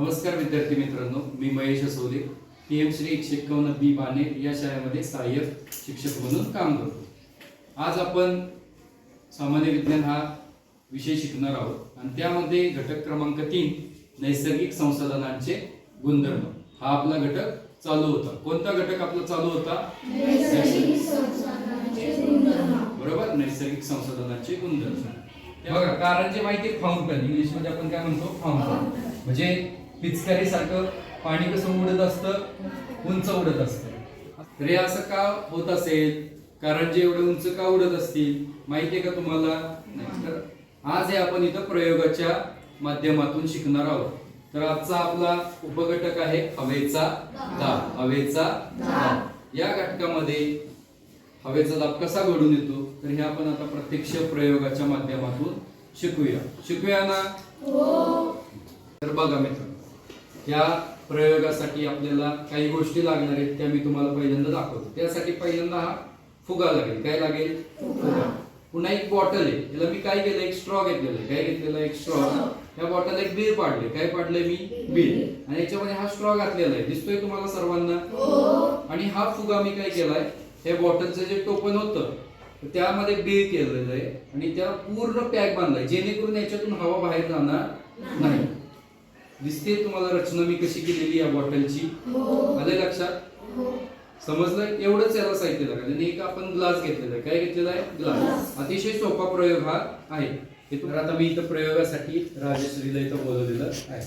नमस्कार विद्यार्थी मित्रांनो मी महेश असोदे पी एम श्री एकशे एक्कावन्न बी बाने या शाळेमध्ये सहाय्यक शिक्षक म्हणून काम करतो. आज आपण सामान्य विज्ञान हा विषय शिकणार आहोत आणि त्यामध्ये घटक क्रमांक तीन नैसर्गिक संसाधनांचे गुणधर्म. हा आपला घटक चालू होता. कोणता घटक आपला चालू होता? बरोबर? नैसर्गिक संसाधनांचे गुणधर्म. ते बघा कारंजे माहिती फाउंटन इंग्लिशमध्ये आपण काय म्हणतो? फाउंटन म्हणजे पिचकारी सारखं पाणी कसं उडत असतं? उंच उडत असतं. तर हे असं का होत असेल? कारण जे एवढे उंच का उडत असतील? माहितीये का तुम्हाला? नाही. तर आज हे आपण इथं प्रयोगाच्या माध्यमातून शिकणार आहोत. तर आजचा आपला उपघटक आहे हवेचा दाब. हवेचा दाब. या घटकामध्ये हवेचा दाब कसा घडून येतो? तर हे आपण आता प्रत्यक्ष प्रयोगाच्या माध्यमातून शिकूया. शिकूया ना? तर बघा मित्र या प्रयोगासाठी आपल्याला काही गोष्टी लागणार आहेत त्या मी तुम्हाला पहिल्यांदा दाखवतो. त्यासाठी पहिल्यांदा हा फुगा लागेल. काय लागेल? फुगा. पुन्हा एक बॉटल आहे. याला मी काय केलं? एक स्ट्रॉ घेतलेला आहे. काय घेतलेला एक स्ट्रॉ या बॉटल एक बीर पाडले काय पाडले मी? बीर आणि याच्यामध्ये हा स्ट्रॉ घातलेला आहे. दिसतोय तुम्हाला सर्वांना? आणि हा फुगा मी काय केलाय? हे बॉटलचं जे टोपण होतं त्यामध्ये बीळ केलेलं आहे. आणि त्याला पूर्ण पॅक बांधलाय. जेणेकरून याच्यातून हवा बाहेर जाणार नाही. दिसते तुम्हाला रचना मी कशी केलेली या बॉटलची? आले लक्षात? समजलं? एवढंच याला साहित्य लागेल. एक आपण ग्लास घेतलेला आहे. काय घेतलेला आहे? ग्लास. अतिशय सोपा प्रयोग हा आहे. हे तर आता मी इथं प्रयोगासाठी राजश्रीला इथं बोलवलेलं आहे.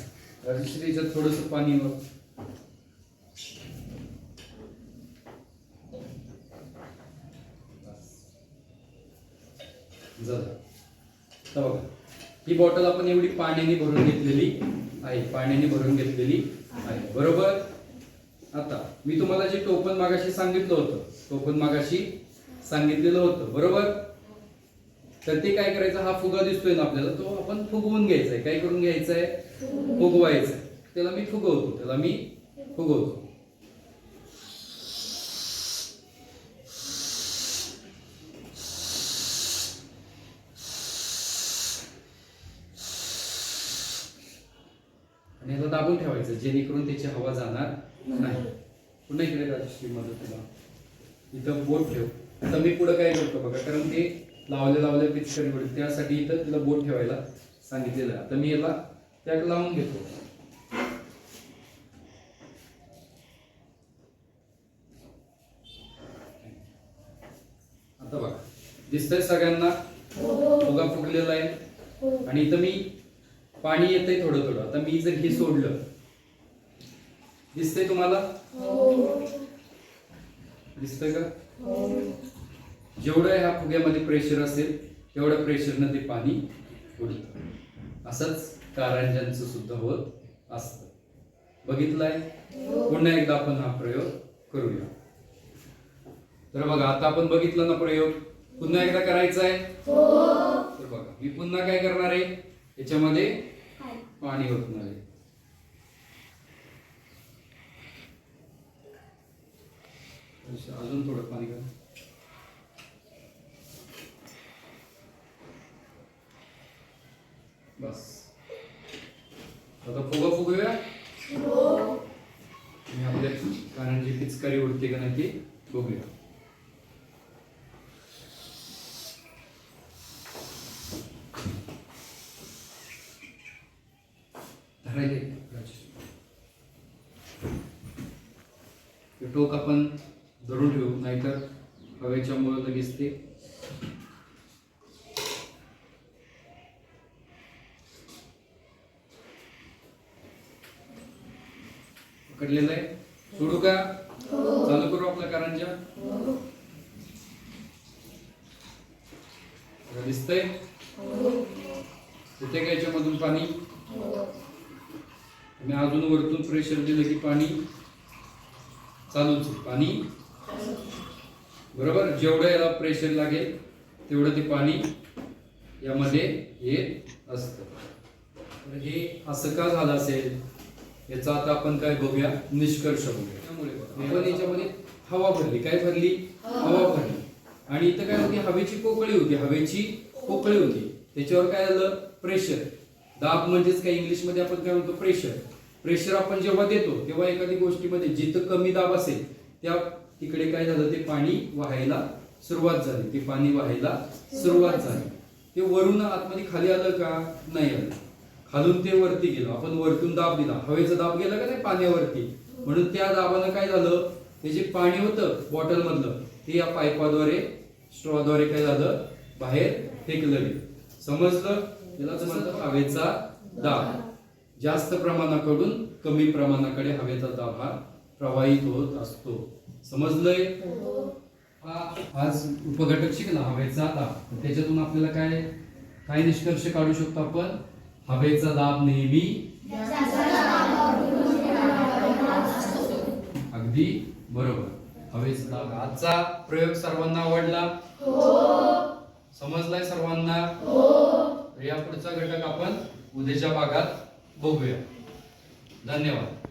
राजश्रीचं थोडस पाणी झालं बघा ही बॉटल आपण एवढी पाण्याने भरून घेतलेली. आहे पाण्याने भरून घेतलेली आहे. बरोबर? आता मी तुम्हाला जे टोपण मागाशी सांगितलं होतं टोपण मागाशी सांगितलेलं होतं बरोबर? तर ते काय करायचं? हा फुगा दिसतोय ना आपल्याला तो आपण फुगवून घ्यायचा आहे. काय करून घ्यायचा आहे? फुगवायचा आहे. त्याला मी फुगवतो त्याला मी फुगवतो. आणि याला दाबून ठेवायचं जेणेकरून त्याची हवा जाणार नाही. पुन्हा इकडे राजश्री मदत तुला इथं बोट ठेव. आता मी पुढे काय करतो बघा कारण ते लावले लावले पिचकरी पडेल. त्यासाठी इथं तिला बोट ठेवायला सांगितलेलं आहे. आता मी याला त्यात लावून घेतो. आता बघा दिसतंय सगळ्यांना. फुगा फुगलेला आहे. आणि इथं मी पाणी येतंय थोडं थोडं. आता मी जर हे सोडलं दिसतंय तुम्हाला? दिसतंय का? जेवढं ह्या फुग्यामध्ये प्रेशर असेल तेवढ्या प्रेशरनं ते पाणी उडतं. असंच कारंजांचं सुद्धा होत असतं. बघितलंय? पुन्हा एकदा आपण हा प्रयोग करूया. तर बघा आता आपण बघितलं ना प्रयोग? पुन्हा एकदा करायचा आहे तर बघा मी पुन्हा काय करणार आहे? याच्यामध्ये पाणी ओतणार आहे अच्छा, अजून थोडं पाणी करा बस. आता फुगा फुगूया आणि आपल्या कारण जी पिचकारी उडते का नाही ती बघूया राहिले. टोक आपण धरून ठेवू नाहीतर हवेच्या मुळे लगेच ते पकडलेलं आहे. सोडू का? चालू करू आपल्या कारंजा? दिसतंय? येते का याच्यामधून पाणी? आणि अजून वरतून प्रेशर दिलं की पाणी चालूच. पाणी? बरोबर? जेवढं याला प्रेशर लागेल तेवढं ते पाणी यामध्ये येत असतं. तर हे असं का झालं असेल? याचा आता आपण काय बघूया निष्कर्ष बघूया. त्यामुळे आपण याच्यामध्ये हवा भरली. काय भरली? हवा भरली. आणि इथं काय होती? हवेची पोकळी होती. हवेची पोकळी होती. त्याच्यावर काय आलं? प्रेशर दाब म्हणजेच काय? इंग्लिशमध्ये आपण काय म्हणतो? प्रेशर प्रेशर आपण जेव्हा देतो तेव्हा एखादी गोष्टीमध्ये जिथं कमी दाब असेल त्या तिकडे काय झालं? ते पाणी वाहायला सुरुवात झाली. ते पाणी वाहायला सुरुवात झाली. ते वरून आतमध्ये खाली आलं का? नाही आलं. खालून ते वरती गेलं. आपण वरतून दाब दिला. हवेचा दाब गेला का नाही? पाण्यावरती. म्हणून त्या दाबानं काय झालं? ते जे पाणी होतं बॉटल मधलं ते या पाईपाद्वारे स्ट्रॉद्वारे काय झालं? बाहेर फेकलं गेलं. समजलं? यालाच म्हणतात हवेचा दाब. जास्त प्रमाणाकडून कमी प्रमाणाकडे हवेचा दाब हा प्रवाहित होत असतो. समजलंय? हा आज उपघटक शिकला हवेचा दाब. त्याच्यातून आपल्याला काय काय निष्कर्ष काढू शकतो आपण? हवेचा दाब नेहमी अगदी बरोबर. हवेचा दाब आजचा प्रयोग सर्वांना आवडला? समजलाय सर्वांना? या पुढचा घटक आपण उद्याच्या भागात बघूया धन्यवाद